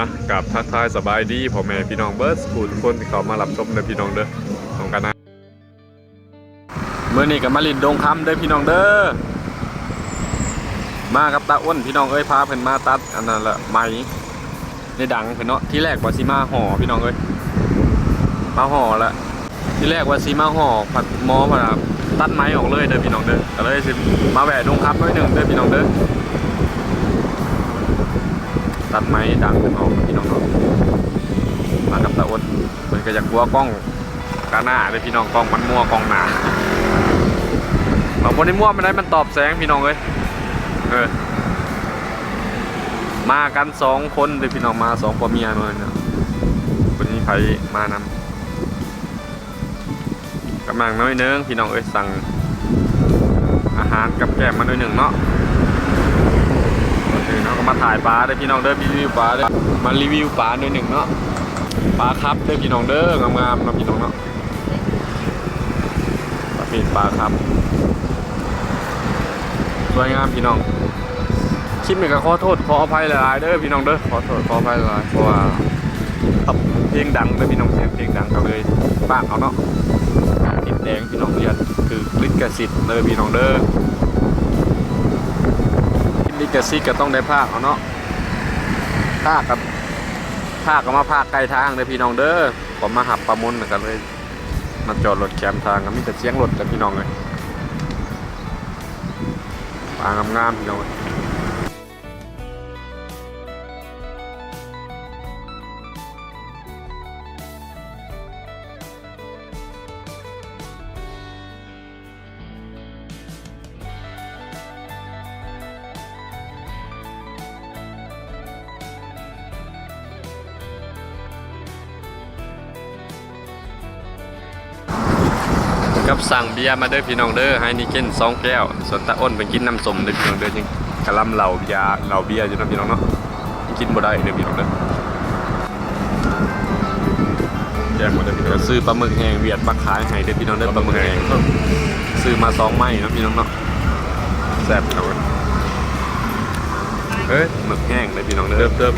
อะกับทักทายสบายดีพ่อแม่พี่น้องเบิร์ดสกูทุกคนที่เขามารับชมเด้อพี่น้องเด้อตรงกันนะเมื่อนี้กับมาลินดงคำเด้อพี่น้องเด้อมากับตาอ้วนพี่น้องเอ้ยพาเพิ่นมาตัดอันนั้นละไหมในดังเพิ่นเนาะที่แรกว่าสิมาห่อพี่น้องเอ้ยมาห่อละที่แรกว่าสิมาห่อผัดหมอมาตัดไม้ออกเลยเด้อพี่น้องเด้อก็เลยสิมาแหวะดงคำหน้อยหนึ่งเด้อพี่น้องเด้อ ตัดไม้ดังขึ้นออกพี่น้องเนาะมากับตาอ้นมันก็อยากกลัวกล้องกาหน้าเลยพี่น้องกล้องมันมั่วกล้องหนาบางคนที่มั่วไม่ได้มันตอบแสงพี่น้องเลยเออมากันสองคนเลยพี่น้องมาสองผัวเมียเลยเนาะคนนี้ใครมานำกำลังน้อยเนึงพี่น้องเอ้ยสั่งอาหารกับแก้มมาหน่อยหนึ่งเนาะ เนาะก็มาถ่ายปลาเด้พี่น้องเด้อรีวิวปลาเด้อมารีวิวปลาหน่อยหนึ่งเนาะปลาครับเด้อพี่น้องเด้องามๆนาะพี่น้องเนาะประเภทปลาครับสวยงามพี่น้องคลิปนี้ก็ขอโทษขออภัยหลายๆเด้อพี่น้องเด้อขอโทษขออภัยหลายเพราะว่าครับเพลงดังเด้อพี่น้องเสียงเพลงดังก็เลยปากเอาเนาะติดแดงพี่น้องเรียนคือลิขสิทธิ์เด้อพี่น้องเด้อ ลิกาซิก็ต้องได้ภาคเอาเนาะภาคกับภาคก็มาภาคใกล้ทางเลยพี่น้องเด้อผมมาหับประมุนกันเลยมาจอดรถแคมทางก็มีแต่เสียงรถแต่พี่น้องเลยปางงามๆพี่น้องเอ้ย กับสั่งเบียร์มาเด้อพี่น้องเด้อให้นิเก้นสองแก้วส่วนตาอ้นไปกินน้ำส้มเด้อพี่น้องเด้อจริงกะลำเหล่าเบียร์เหล่าเบียร์อยู่นาะพี่น้องเนาะกินบ่ได้เด้อพี่น้องเด้อแจกหมดเด้อพี่น้องซื้อปลาหมึกแห้งเวียดมาขายให้เด้อพี่น้องเด้อปลาหมึกแห้งซื้อมาสองไม้เนาะพี่น้องเนาะแซ่บครับเฮ้ยหมึกแห้งเลยพี่น้องเด้อเติบ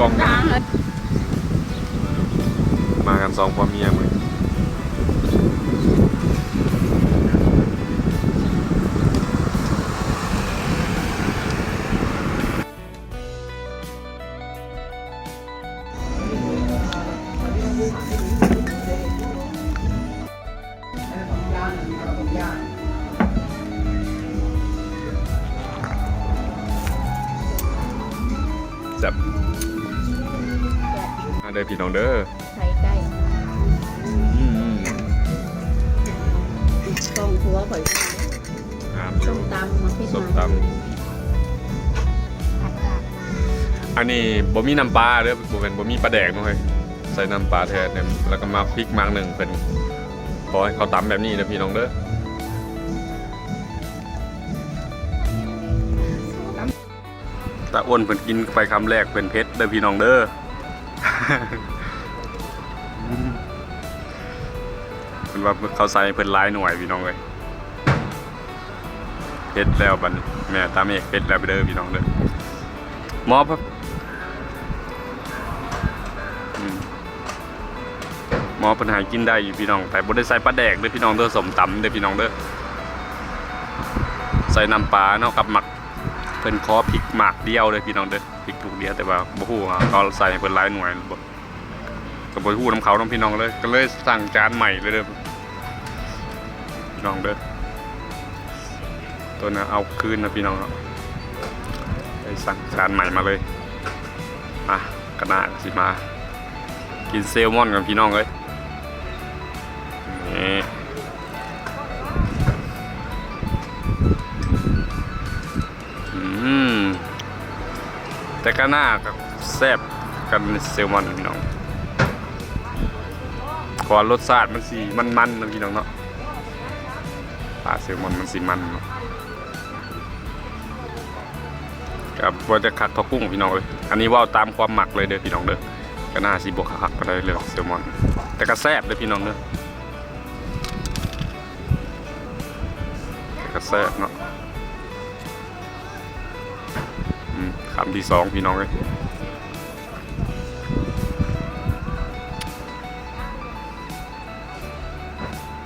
กล้อง มากันสองพ่อเมียมึง เด้อพี่น้องเด้อไข่ไก่อืมกองหัวข่อยงามอส้ยู่มตำมาพิจส้ารมณาตำอันนี้บ่มีน้ำปลาเด้อบ่เป็นบ่มีปลาแดกเนาะเฮ้ยใส่น้ำปลาแทนเนี่ยแล้วก็มาพริกมากหนึ่งเป็นขอให้เขาตำแบบนี้เด้อพี่น้องเด้อตาอ้วนเพิ่นกินไปคำแรกเป็นเพชรเด้อพี่น้องเด้อ เพิ่นว่าเขาใส่เพิ่นหลายหน่วยพี่น้องเอ้ยเพชรแล้วบัดนี้แม่ตามเอกเพชรแล้วไปเด้อพี่น้องเด้อมอครับมหมอเพิ่นหากินได้อยู่พี่น้อง แต่บ่ได้ใส่ปลาแดกเด้อพี่น้องเด้อสมตำเด้อพี่น้องเด้อใส่น้ำปลาเนาะกับหมักเพิ่นขอพริกหมากเดียวเลยพี่น้องเด้อพริก เดียวแต่ว่าบ่ฮู้ว่าเขาใส่ให้เพิ่นหลายหน่วยหรือบ่ก็บ่ฮู้นํเขานํพี่น้องเลยก็เลยสั่งจานใหม่เลยเด้อพี่น้องเด้อตัวน่ะเอาคืนนะพี่น้องครับไปสั่งจานใหม่มาเลยอะกระนาดสิมา กินเซลมอนกับพี่น้องเลยนี่ แต่ก็น่ากับแซ่บกันเซลมอนพี่น้องขอรสชาติมันสีมันมันๆนะพี่น้องเนาะปลาเซลมอนมันสีมันเนาะกับว่าจะคัดทอกุ้งพี่น้องเลยอันนี้ว่าตามความหมักเลยเด้อพี่น้องเด้อก็น่าสิบวกคักก็ได้เลยเซลมอน แต่ก็แซ่บเลยพี่น้องเด้อแซ่บเนาะ คำที่สองพี่น้องเลย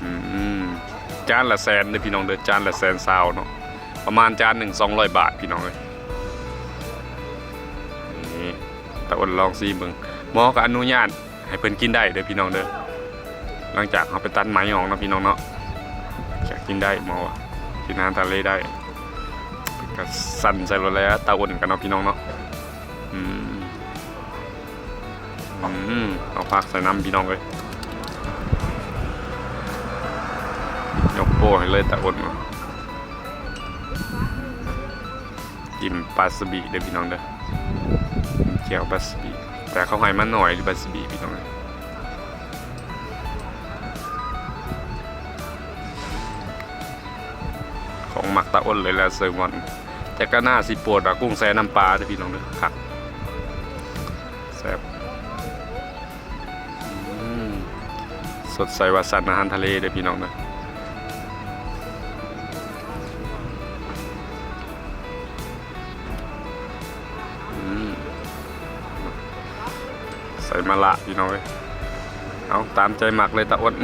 อืมจานละแสนเลยพี่น้องเด้อจานละแสนซาวเนาะประมาณจานหนึ่งสองร้อยบาทพี่น้องเลยนี่ตะอ้นลองซีเบิงหมอก็อนุญาตให้เพิ่นกินได้เด้อพี่น้องเด้อหลังจากเขาไปตัดไม้ออกเนาะพี่น้องเนาะอยากกินได้หมอกินอาหารทะเลได้ ก็สั่นใส่รถแล้วตาอ้นกันเนาะพี่น้องเนาะอืมอืมเอาพักใส่น้ำพี่น้องเลยยกโป้ให้เลยตาอ้นเนาะจิ้มปลาสบีเด้อพี่น้องเด้อเจียวปลาสบีแต่เขาให้มาหน่อยหรือปลาสบีพี่น้องเอ้ยของหมักตะอ้นเลยแหละเซอร์มอน แต่ก็น่าสิปวดอะกุ้งแซ่น้ำปลาเด้อพี่น้องเด้อคักแซ่บสดใสวาสันอาหารทะเลเด้อพี่น้องเด้อใส่มะละพี่น้องเอ้ยเอาตามใจหมักเลยตะอ้น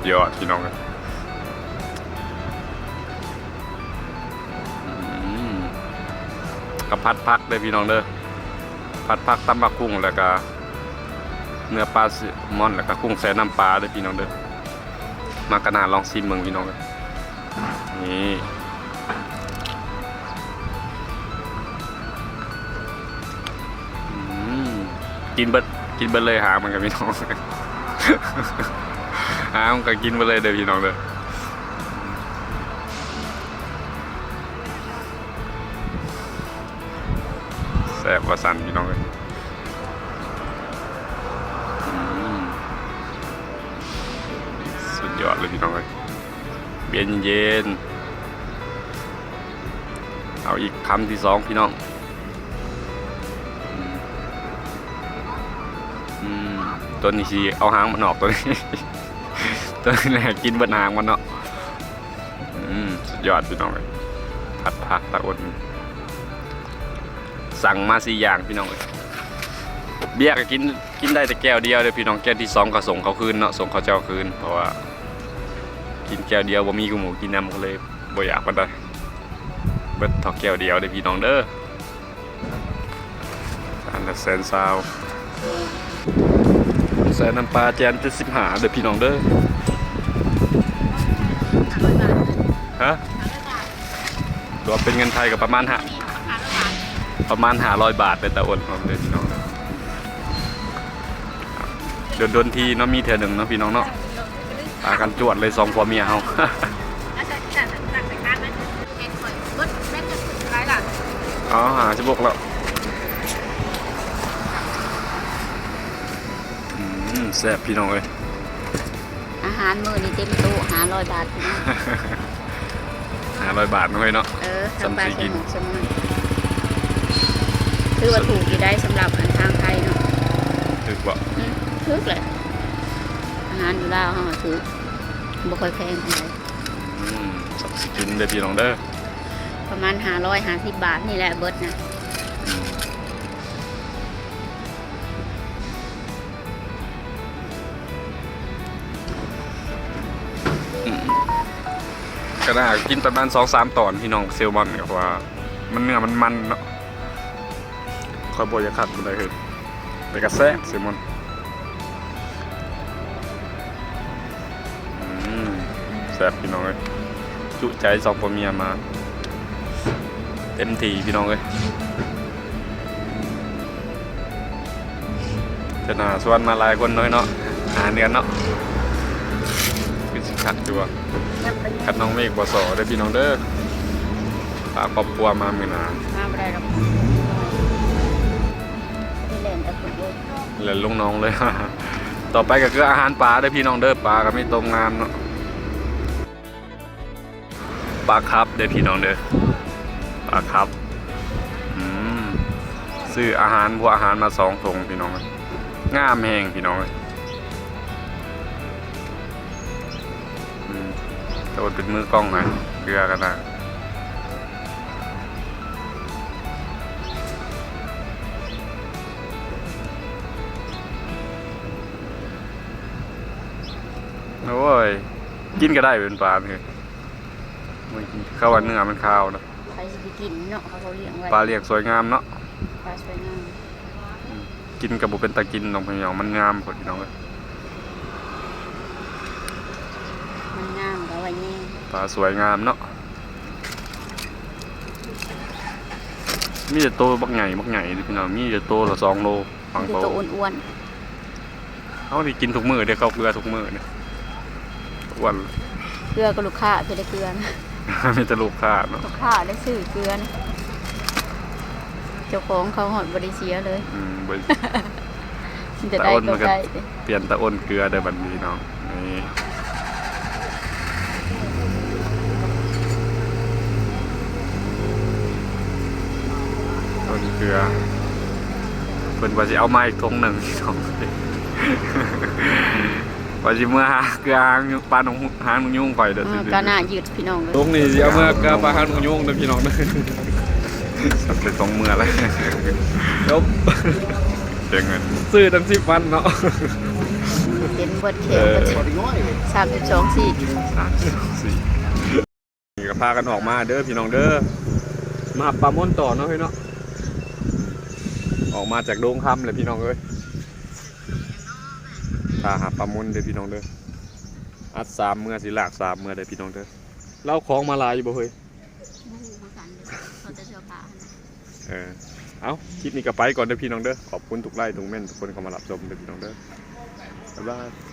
อืมสุดยอดพี่น้องครับอืมกระพัดพักเลยพี่น้องเด้อพัดพักตำบักกุ้งแล้วก็เนื้อปลาแซลมอนแล้วก็กุ้งแซ่น้ำปลาเด้พี่น้องเด้อมากระนาลองชิมเมืองพี่น้องเลยนี่กินเบิดกินเบิดเลยหามันกับพี่น้อง หามันก็กินไปเลยเด้อพี่น้องเด้อแซ่บว่าสันพี่น้องเลยสุดยอดเลยพี่น้องเลยเบียนเย็น เอาอีกคำที่สองพี่น้องอืมอืมตัวนี้สิเอาหางมันออกตัวนี้ ตัวนี้แหละกินบนหางมันเนาะอืมสุดยอดพี่น้องเลยผัดผักตะอ้นสั่งมาสี่อย่างพี่น้องเลยเบียร์ก็กินกินได้แต่แก้วเดียวเลยพี่น้องแก้วที่สองก็ส่งเขาคืนเนาะส่งเขาเจ้าคืนเพราะว่า กินแก้วเดียวบ่มีกูหมูกินน้ำก็เลยบ่อยากมันได้เบิดทอแก้วเดียวเลยพี่น้องเด้ออันละแสนซาวใส่น้ำปลาแจนเจ็ดสิบหาเด้อพี่น้องเด้อ ฮะรวมเป็นเงินไทยกับประมาณหาประมาณหาร้อยบาทเป็นตะอ้นของเด้อพี่น้องเดินดนทีเนาะมีเถื่อหนึ่งเนาะพี่น้องเนาะปากันจวดเลยสองผัวเมียเฮาแล้วจะจัดตักไปการนั้นเห็นหอยบดแม่จะไรล่ะอ๋อหาชิบกแล้วอืมแซ่บพี่น้องเอ้ยอา หารมื้อนี้เต็มตู้หาร้อยบาทพี่น้องหาร้อยบาทน้อยเนาะ เออสำทำปลาสิสกินมุนสมุนคือว่าถูกอยู่ได้สำหรับอาหารทางไทยเนาะถึกบ่อืมถูกเลยอาหารอยู่ลาวเฮาถูกบ่ค่อยแพงเท่าไหร่อืมสับสกินเด้อพี่น้องเด้อประมาณ550บาทนี่แหละเบิดนะ ก็น่ากินประมาณสองสามตอนพี่น้องเซลมอนก็เพราะว่า มันเนื้อมันมันเนาะคอยบอยจะขัดมันได้คือไปกระแซะเซลมอนอืมแซ่บพี่น้องเลยจุใจสองผัวเมียมา เต็มทีพี่น้องเลยจะน่าชวนมาหลายคนน้อยเนาะหาเดือเนาะ คือสิขัดอยู่ว่าคัดน้องเมฆบสอได้อพี่น้องเด้อพาครอบครัวมามือหนามาบ่ได้หรอกที่เล่นแต่คนเดียวเหลือลุงน้องเลย ต่อไปก็คืออาหารปลาได้อพี่น้องเด้อปลาก็ไม่ตรงงามเนาะปลาครับได้อพี่น้องเด้อปลาครับอืมซื้ออาหารพวกอาหารมาสองถุงพี่น้องเอ้ยงามแหงพี่น้องเอ้ย โดนเป็นมือกล้องนะเกลือกันนะโอ้ย กินก็ได้เป็นปลาเนี่ยมันกินข้าววันเนื้อมันข้าวนะใครจะไปกินเนาะเขาเขาเลี้ยงไว้ปลาเลี้ยงสวยงามเนาะปลาสวยงาม กินกับบุเป็นตากินน้องพี่น้องมันงามกว่าพี่น้องเลย มันงามก็ไว้แน่ ปลาสวยงามเนาะมีแต่โตบักใหญ่บักใหญ่เลยพี่น้องมีแต่โตละสองโลบางคือโตตัวอ้วนเขาที่กินทุกมือเดี๋ยวเขาเกลือทุกมือเนี่ยอ้วันๆเกลือกับลูกค้าเพื่อได้เกลือนะมีแต่ลูกค้าเนาะลูกค้าได้ซื้อเกลือนะเจ้าของเขาหอดบริเสียเลยอืมบ่มันจะได้แต่อ้นมัก็นก็ได้เปลี่ยนตะอ้นเกลือเด้อบัดนี้น้องนี่ เกลือเพิ่นว่าสิเอามาอีกทงหนึ่งพี่น้องว่าสิเมื่อหาเกลือหางปลาหนองหางหนองยุ่งก่อยเด้อเอสิอก็น่ายืดพี่น้องเลยตรงนี้สิเอาเมื่อเกลือปลาหางหนองยุ่งเด้อพี่น้องเด้อสักเป็นสองเมื่อแล้วจบเสียเงินซื้อตั้งสิบวันเนาะเต็มเบิดเขีเอยวอสามสิบสองสี่สามสี่นี่ก็พากันออกมาเด้อพี่น้องเด้อมาหาปลาม่อนต่อเนาะพี่เนาะ ออกมาจากโดงคำเลยพี่น้องเอ้ยพาหาปลาม่อนเด้อพี่น้องเด้ออัดสามเมื่อสิหลากสามเมื่อเด้อพี่น้องเด้อเล่าของมาลายอยู่บ่เฮ้ยเขาจะเสื้อผ้าเออเอาคลิปนี้ก็ไปก่อนเด้อพี่น้องเด้อขอบคุณทุกไลค์ทุกเม่นทุกคนเข้ามารับชมเด้อพี่น้องเด้อบ๊ายบาย